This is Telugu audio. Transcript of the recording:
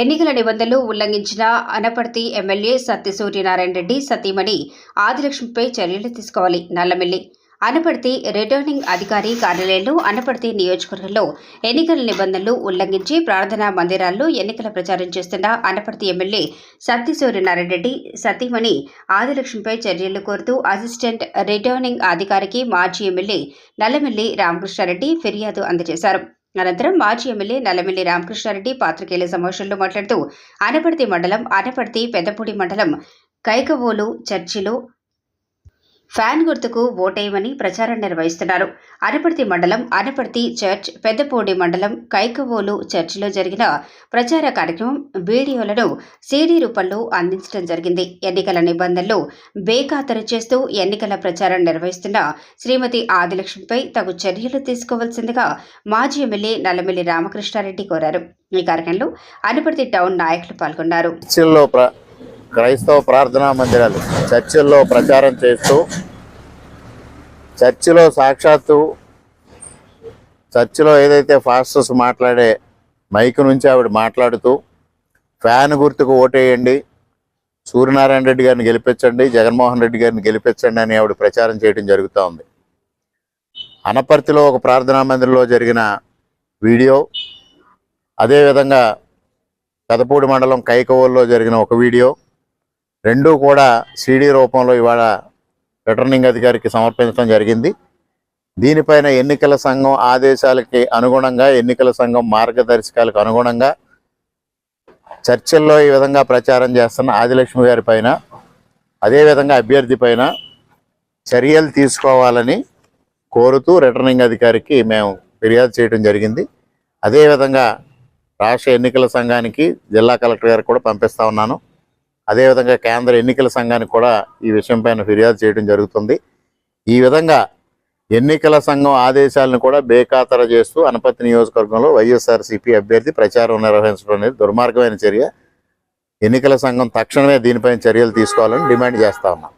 ఎన్నికల నిబంధనలు ఉల్లంఘించిన అనపర్తి ఎమ్మెల్యే సత్య సూర్యనారాయణ రెడ్డి సతీమణి ఆదిలక్ష్మిపై చర్యలు తీసుకోవాలి. నల్లమిల్లి అనపర్తి రిటర్నింగ్ అధికారి కార్యాలయంలో అనపర్తి నియోజకవర్గంలో ఎన్నికల నిబంధనలు ఉల్లంఘించి ప్రార్థనా మందిరాల్లో ఎన్నికల ప్రచారం చేస్తున్న అనపర్తి ఎమ్మెల్యే సత్యసూర్యనారాయణ రెడ్డి సతీమణి ఆదిలక్ష్మిపై చర్యలు కోరుతూ అసిస్టెంట్ రిటర్నింగ్ అధికారికి మాజీ ఎమ్మెల్యే నల్లమిల్లి రామకృష్ణారెడ్డి ఫిర్యాదు అందజేశారు. అనంతరం మాజీ ఎమ్మెల్యే నల్లమిల్లి రామకృష్ణారెడ్డి పాత్రికేయుల సమావేశంలో మాట్లాడుతూ అనపర్తి మండలం అనపర్తి పెద్దపూడి మండలం కైకవోలు చర్చిలో ఫ్యాన్ గుర్తుకు ఓటేయమని ప్రచారం నిర్వహిస్తున్నారు. అనపర్తి మండలం అనపర్తి చర్చ్ పెద్దపూడి మండలం కైకవోలు చర్చిలో జరిగిన ప్రచార కార్యక్రమం వీడియోలను సీడీ రూపంలో అందించడం జరిగింది. ఎన్నికల నిబంధనలు బేఖాతరు చేస్తూ ఎన్నికల ప్రచారం నిర్వహిస్తున్న శ్రీమతి ఆదిలక్ష్మిపై తగు చర్యలు తీసుకోవాల్సిందిగా మాజీ ఎమ్మెల్యే నల్లమిల్లి రామకృష్ణారెడ్డి కోరారు. ఈ కార్యక్రమంలో అనపర్తి టౌన్ నాయకులు పాల్గొన్నారు. క్రైస్తవ ప్రార్థనా మందిరాలు చర్చిల్లో ప్రచారం చేస్తూ చర్చిలో సాక్షాత్తు చర్చిలో ఏదైతే ఫాస్టర్స్ మాట్లాడే మైక్ నుంచి ఆవిడ మాట్లాడుతూ ఫ్యాన్ గుర్తుకు ఓటేయండి సూర్యనారాయణ రెడ్డి గారిని గెలిపించండి జగన్మోహన్ రెడ్డి గారిని గెలిపించండి అని ఆవిడ ప్రచారం చేయడం జరుగుతూ ఉంది. అనపర్తిలో ఒక ప్రార్థనా మందిరంలో జరిగిన వీడియో అదేవిధంగా పెదపూడి మండలం కైకవోల్లో జరిగిన ఒక వీడియో రెండూ కూడా సీడీ రూపంలో ఇవాళ రిటర్నింగ్ అధికారికి సమర్పించడం జరిగింది. దీనిపైన ఎన్నికల సంఘం ఆదేశాలకి అనుగుణంగా ఎన్నికల సంఘం మార్గదర్శకాలకు అనుగుణంగా చర్చల్లో ఈ విధంగా ప్రచారం చేస్తున్న ఆదిలక్ష్మి గారి పైన అదేవిధంగా అభ్యర్థి పైన చర్యలు తీసుకోవాలని కోరుతూ రిటర్నింగ్ అధికారికి మేము ఫిర్యాదు చేయడం జరిగింది. అదేవిధంగా రాష్ట్ర ఎన్నికల సంఘానికి జిల్లా కలెక్టర్ గారికి కూడా పంపిస్తా ఉన్నాను. అదేవిధంగా కేంద్ర ఎన్నికల సంఘానికి కూడా ఈ విషయం పైన ఫిర్యాదు చేయడం జరుగుతుంది. ఈ విధంగా ఎన్నికల సంఘం ఆదేశాలను కూడా బేఖాతర చేస్తూ అనపతి నియోజకవర్గంలో వైఎస్ఆర్సీపీ అభ్యర్థి ప్రచారం నిర్వహించడం అనేది దుర్మార్గమైన చర్య. ఎన్నికల సంఘం తక్షణమే దీనిపైన చర్యలు తీసుకోవాలని డిమాండ్ చేస్తా ఉన్నాం.